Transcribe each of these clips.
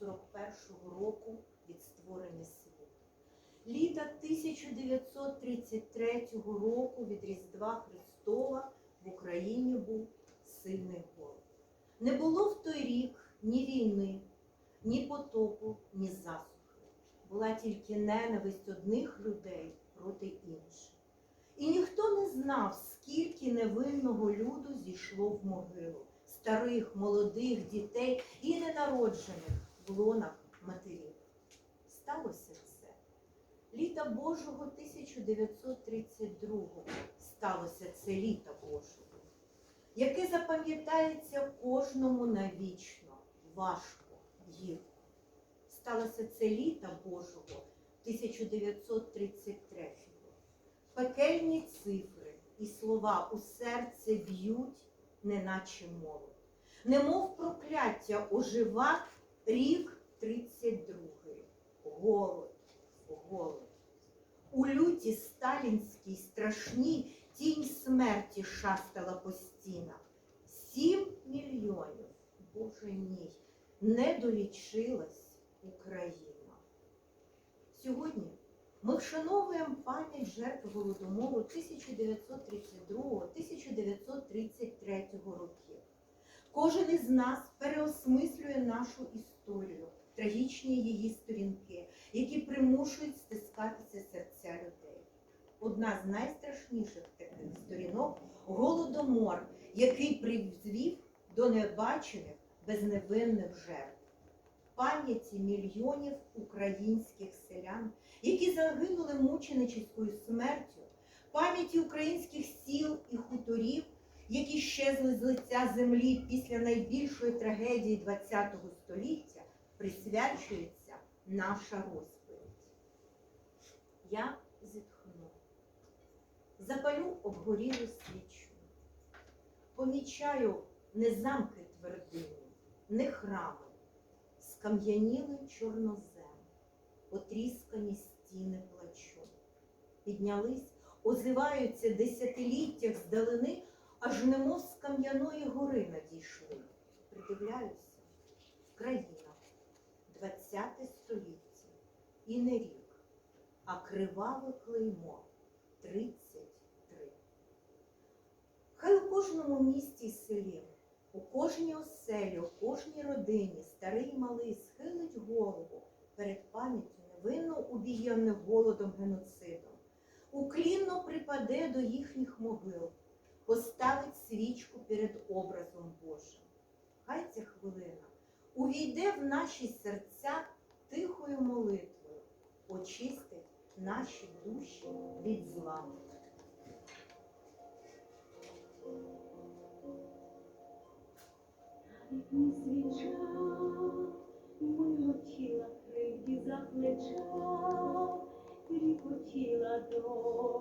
41 року від створення світу. Літа 1933 року від Різдва Христова в Україні був сильний голод. Не було в той рік ні війни, ні потопу, ні засухи. Була тільки ненависть одних людей проти інших. І ніхто не знав, скільки невинного люду зійшло в могилу старих, молодих, дітей і ненароджених в лонах матерів. Сталося це. Літа Божого 1932 сталося це літа Божого, яке запам'ятається кожному навічно, важко, гірко. Сталося це літа Божого 1933 Пекельні цифри і слова у серце б'ють, неначе молот. Немов прокляття ожива рік 32-й. Голод, голод. У люті сталінській страшній тінь смерті шастала по стінах. Сім мільйонів, Боже мій, не долічилась Україна. Сьогодні ми вшановуємо пам'ять жертв Голодомору 1932-1933 років. Кожен із нас переосмислює нашу історію, трагічні її сторінки, які примушують стискатися серця людей. Одна з найстрашніших таких сторінок голодомор, який призвів до небачених безневинних жертв. Пам'яті мільйонів українських селян, які загинули мученичською смертю, пам'яті українських сіл і хуторів, які щезли з лиця землі після найбільшої трагедії ХХ століття, присвячується наша розповідь. Я зітхну, запалю обгорілу свічу, помічаю не замки твердині, не храми, скам'яніли чорнозем, потріскані стіни плачу. Піднялись, озиваються десятиліттях здалини, немов з кам'яної гори надійшли. Придивляюся, в країнах двадцяте століття. І не рік, а криваве клеймо. 33. Хай у кожному місті й селі, у кожній оселі, у кожній родині, старий і малий схилить голову перед пам'яттю невинно убієнних голодом геноцидом, уклінно припаде до їхніх могил, поставить свічку перед образом Божим. Хай ця хвилина увійде в наші серця тихою молитвою, очистить наші душі від зла. Не свіча, миготіла кривді за плеча, тріпотіла до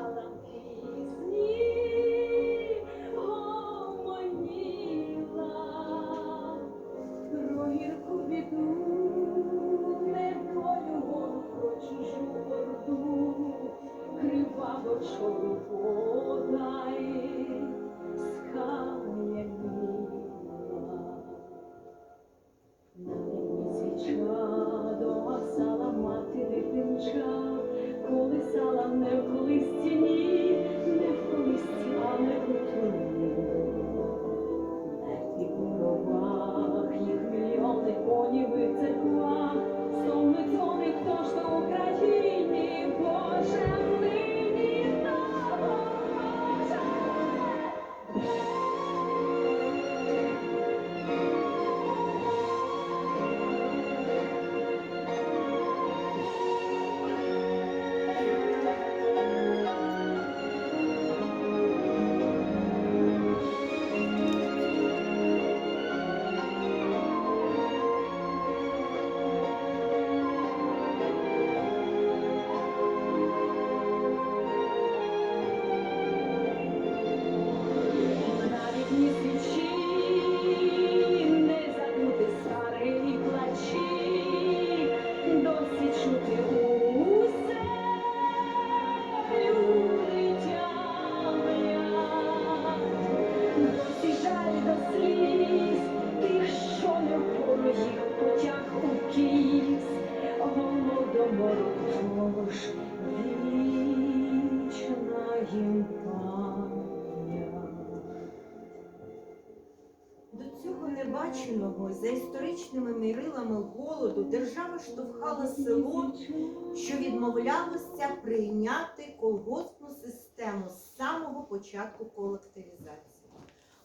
inşallah. Відмовлялося прийняти колгоспну систему з самого початку колективізації.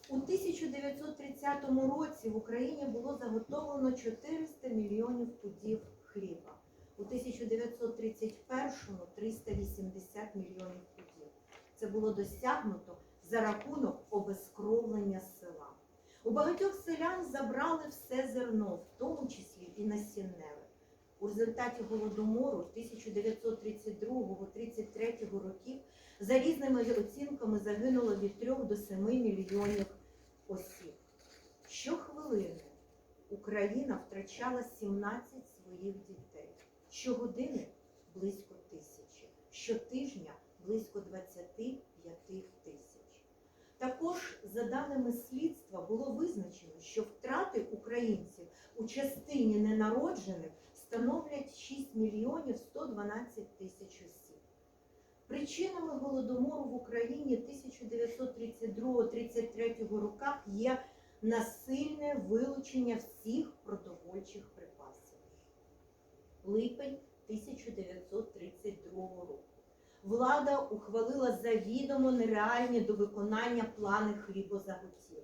У 1930 році в Україні було заготовлено 400 мільйонів пудів хліба. У 1931 380 мільйонів пудів. Це було досягнуто за рахунок обезкровлення села. У багатьох селян забрали все зерно, в тому числі і насінневе. У результаті голодомору 1932-33 років за різними оцінками загинуло від 3 до 7 мільйонів осіб. Щохвилини Україна втрачала 17 своїх дітей. Щогодини близько тисячі, щотижня близько 25 тисяч. Також, за даними слідства, було визначено, що втрати українців у частині ненароджених становлять 6 мільйонів 112 тисяч осіб. Причинами голодомору в Україні 1932-33 роках є насильне вилучення всіх продовольчих припасів. Липень 1932 року. Влада ухвалила завідомо нереальні до виконання плани хлібозаготівель.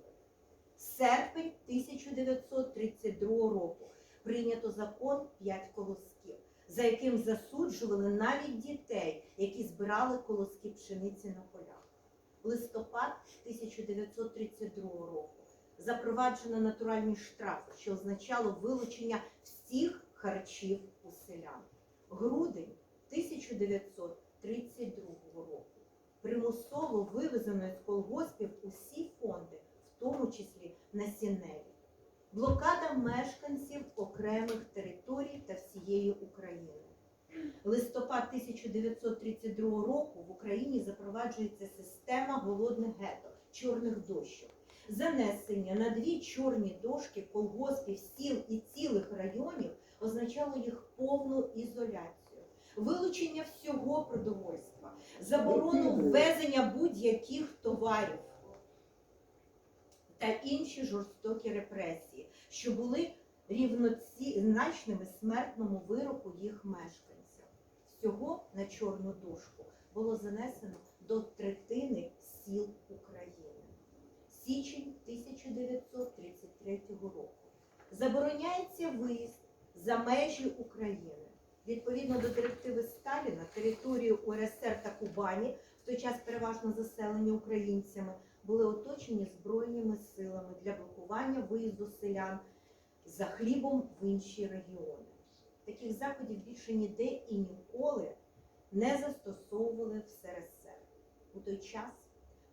Серпень 1932 року прийнято закон «П'ять колосків, за яким засуджували навіть дітей, які збирали колоски пшениці на полях. Листопад 1932 року запроваджено натуральні штрафи, що означало вилучення всіх харчів у селян. Грудень 1932 року примусово вивезено з колгоспів усі фонди, в тому числі насінневі. Блокада мешканців окремих територій та всієї України. Листопад 1932 року в Україні запроваджується система голодних гетто, чорних дощок. Занесення на дві чорні дошки колгоспів, сіл і цілих районів означало їх повну ізоляцію, вилучення всього продовольства, заборону ввезення будь-яких товарів та інші жорстокі репресії, що були рівнозначними смертному вироку їх мешканців. Всього на чорну дошку було занесено до третини сіл України. Січень 1933 року. Забороняється виїзд за межі України. Відповідно до директиви Сталіна, територію УРСР та Кубані, в той час переважно заселені українцями, були оточені збройними силами для блокування виїзду селян за хлібом в інші регіони. Таких заходів більше ніде і ніколи не застосовували в СРСР. У той час,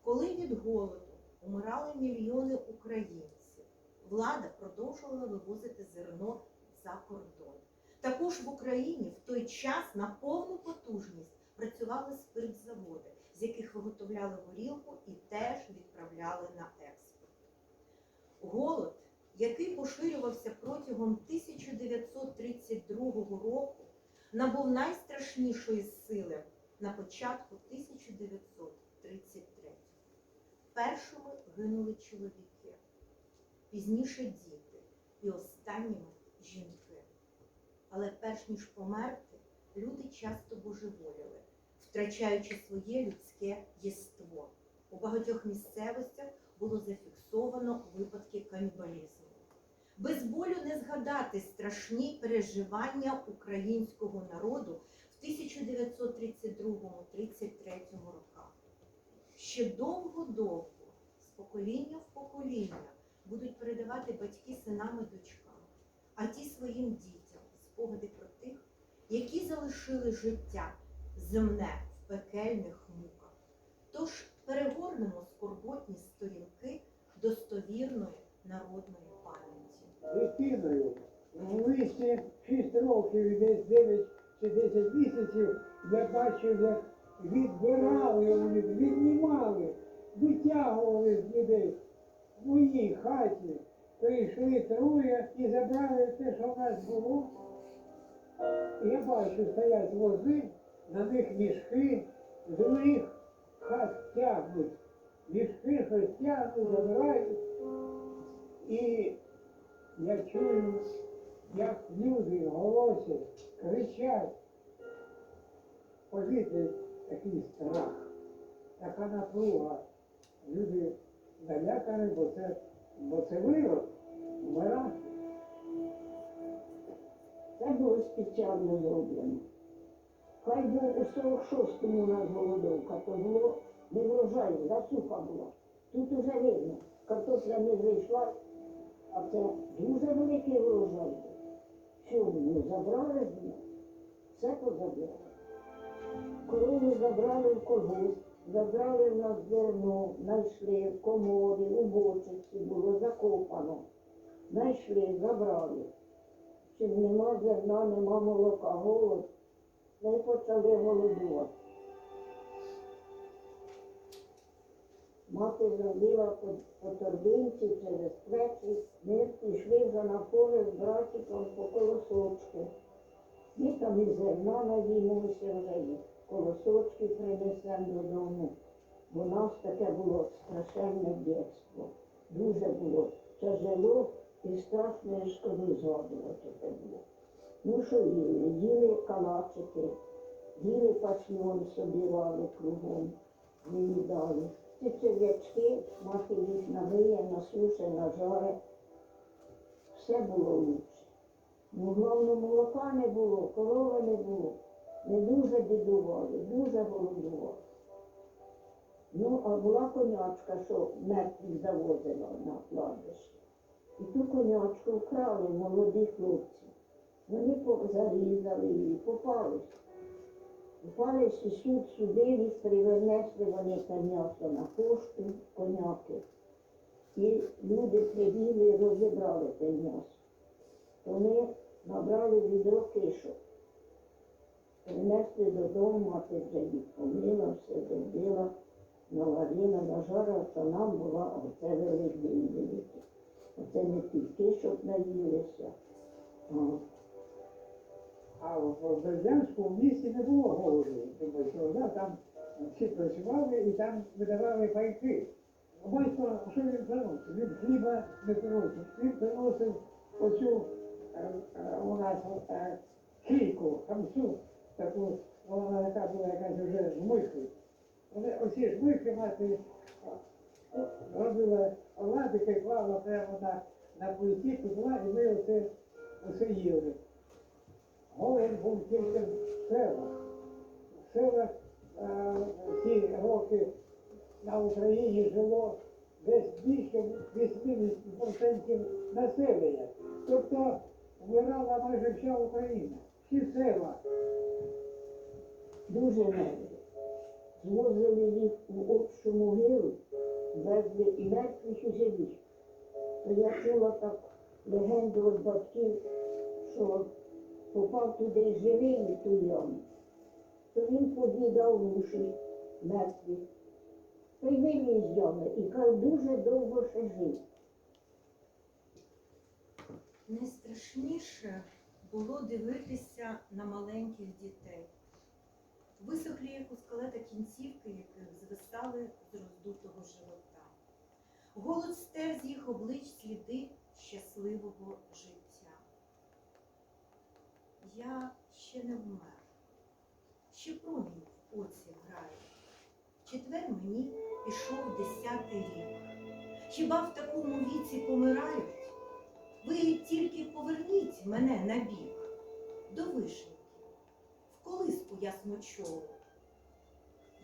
коли від голоду умирали мільйони українців, влада продовжувала вивозити зерно за кордон. Також в Україні в той час на повну потужність працювали спиртзаводи, з яких виготовляли горілку і теж відправляли на експорт. Голод, який поширювався протягом 1932 року, набув найстрашнішої сили на початку 1933. Першими гинули чоловіки, пізніше діти і останніми жінки. Але перш ніж померти, люди часто божеволіли, втрачаючи своє людське єство. У багатьох місцевостях було зафіксовано випадки канібалізму. Без болю не згадати страшні переживання українського народу в 1932-33 роках. Ще довго-довго, з покоління в покоління, будуть передавати батьки синам і дочкам, а ті своїм дітям спогади про тих, які залишили життя земне в пекельних муках. Тож перегорнемо скорботні сторінки достовірної народної пам'яті. дитиною в віці 6 років десь 9 чи 10 місяців я бачив, як відбирали віднімали, витягували з людей в моїй хаті. Прийшли троє і забрали те, що в нас було. Я бачу, стоять вози, на них мішки, з других хат тягнуть. Мішки тягнуть, забирають. І я чую, як люди голосять, кричать. В повітрі такий страх, така напруга. Люди налякані, бо це, бо це вирок, вмирати. Це було спеціально зроблено. Хай був у 46-му у нас голодовка, то було не врожай, засуха була. Тут уже видно, картопля не зайшла, а це дуже великий врожай. був. Що ну, забрали з нас? Все позабрали. Корову забрали в колгосп, забрали в нас зерно, знайшли в коморі, у бочці було закопано. Знайшли, забрали. Щоб нема зерна, нема молока, голод. Ми почали голодувати. Мати зробила по, торбинці через плечі. Ми пішли вже на поле з братиком по колосочку. Ми там і зерна наїмося вже, і колосочки принесемо додому. Бо нас таке було страшенне дитинство. Дуже було тяжело і страшно я шкоду згадувати було. Ну що їли? Їли калачики, їли пачмон собирали кругом, виїдали. Ці черв'ячки, мати їх намиє, насуше, нажаре. Все було лучше. Ну, головне, молока не було, корови не було. Ми дуже бідували, дуже голодували. Ну, а була конячка, що мертвих завозила на кладбище. І ту конячку вкрали молоді хлопці. Вони зарізали її, попались. Попались і суд судив, їх привнесли вони м'ясо на пошту, коняки. І люди прибігли розібрали те м'ясо. Вони набрали відро кишок. Принесли додому, мати вже їх помила, все зробила, наварила, нажарила, то нам була оце великий великий. Оце не тільки, щоб наїлися. А, в в місті не було голоду, тому що да, там всі працювали і там видавали пайки. А Батько, що він приносив? Він хліба не приносив. Він приносив оцю е, е, у нас е, кільку, хамсу, таку, вона яка була якась вже з михи. Вони оці ж мати е, робила оладики, клала прямо на, на плиті, пекла, і ми оце, оце їли. Голод був тільки в селах. В селах е, ці роки на Україні жило десь більше 80% населення. Тобто вмирала майже вся Україна, всі села. дуже мертві. Звозили їх у общу могилу, везли і мертвих і. То я чула так легенду від батьків, що попав туди живий у ту яму, то він подідав уші мертві. Виліз з ями і каже, дуже довго ще жив. Найстрашніше було дивитися на маленьких дітей. Висохлі, як у скелета кінцівки, яких звисали з роздутого живота. Голод стер з їх облич сліди щасливого життя. Я ще не вмер, ще промінь в оці грає. Четвер мені пішов десятий рік. Хіба в такому віці помирають? Ви тільки поверніть мене на бік до вишеньки, в колиску ясночолу.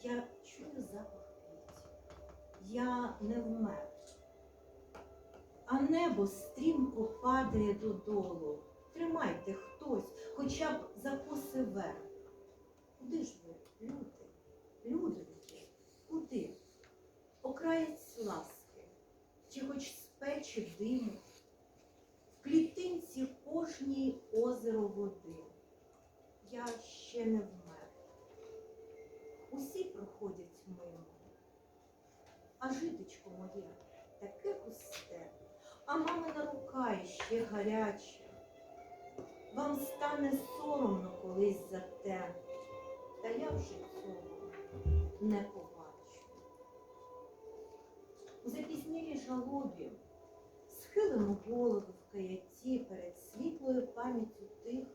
Я чую запах квітів, я не вмер. А небо стрімко падає додолу. Тримайте хтось, хоча б за коси вверх. Куди ж ви, люди, людоньки, куди? Окраєць ласки, чи хоч з печі диму, в клітинці кожній озеро води. Я ще не вмер. Усі проходять мимо. А житочко моє таке пусте, а мамина рука іще гаряча. Вам стане соромно колись за те, та я вже цього не побачу. У запізнілій жалобі схилимо голови в каяті перед світлою пам'яттю тих,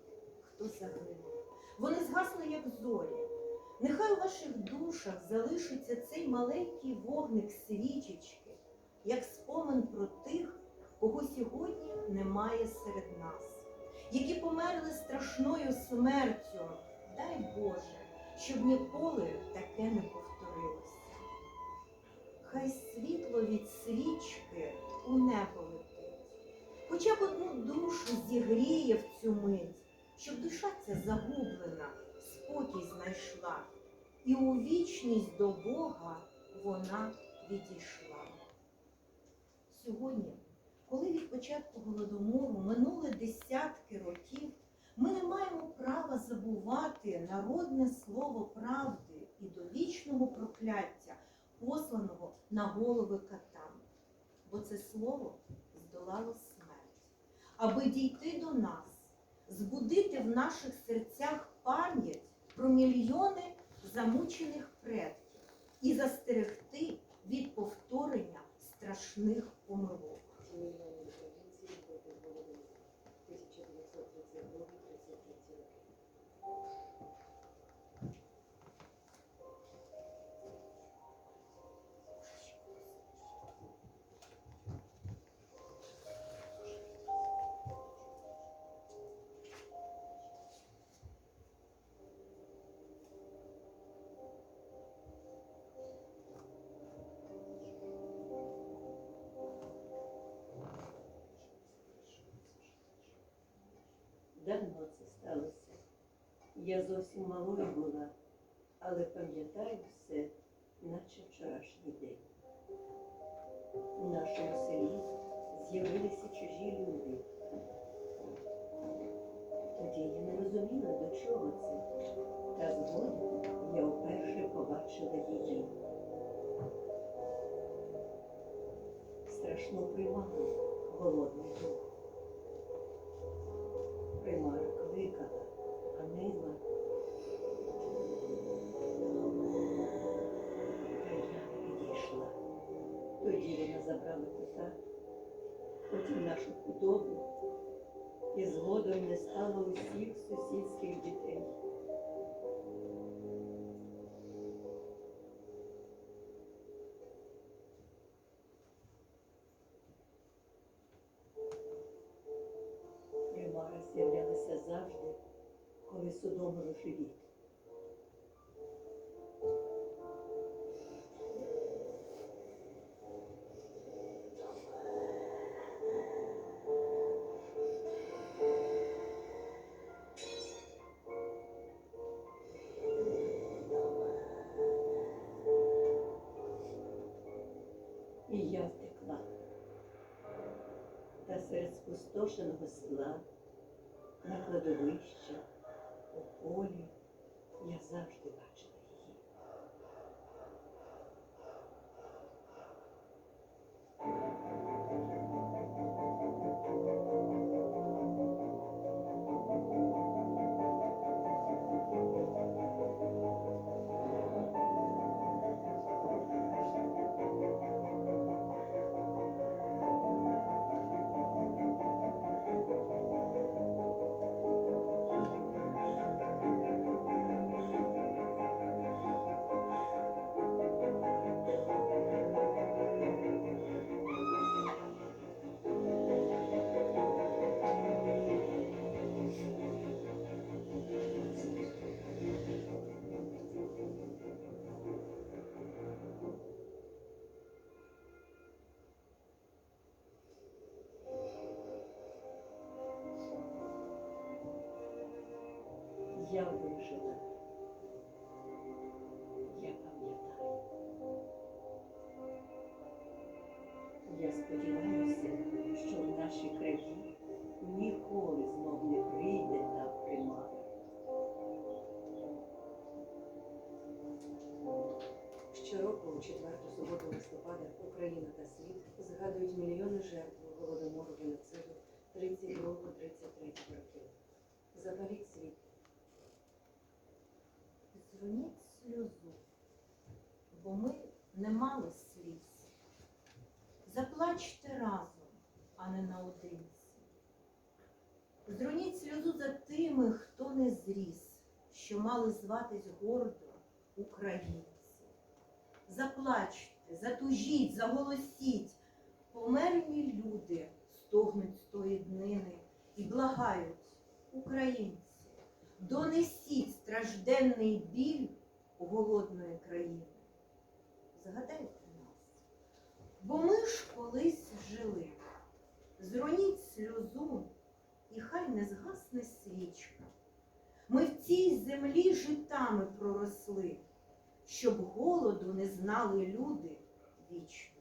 хто загинув. Вони згасли, як зорі. Нехай у ваших душах залишиться цей маленький вогник свічечки, як спомин про тих, кого сьогодні немає серед нас, які померли страшною смертю. Дай Боже, щоб ніколи таке не повторилося. Хай світло від свічки у небо летить, хоча б одну душу зігріє в цю мить, щоб душа ця загублена, спокій знайшла, і у вічність до Бога вона відійшла. Сьогодні, коли від початку голодомору минули десятки років, ми не маємо права забувати народне слово правди і довічного прокляття, посланого на голови катам. Бо це слово здолало смерть, аби дійти до нас, збудити в наших серцях пам'ять про мільйони замучених предків і застерегти від повторення страшних помилок. Мільйони Давно це сталося. Я зовсім малою була, але пам'ятаю все, наче вчорашній день. У нашому селі з'явилися чужі люди. Тоді я не розуміла, до чого це. Та згодом я вперше побачила її. Страшну примару голодний дух. Потім нашу худобу, і згодом не стало усіх сусідських дітей. Примара з'являлася завжди, коли судом. І Я вижила. Я пам'ятаю. Я сподіваюся, а не наодинці. Зроніть сльозу за тими, хто не зріс, що мали зватись гордо українці. Заплачте, затужіть, заголосіть. Померлі люди стогнуть з тої днини і благають, українці, донесіть стражденний біль голодної країни. Згадайте нас, бо ми ж колись жили. Зроніть сльозу, і хай не згасне свічка. Ми в цій землі житами проросли, щоб голоду не знали люди вічно.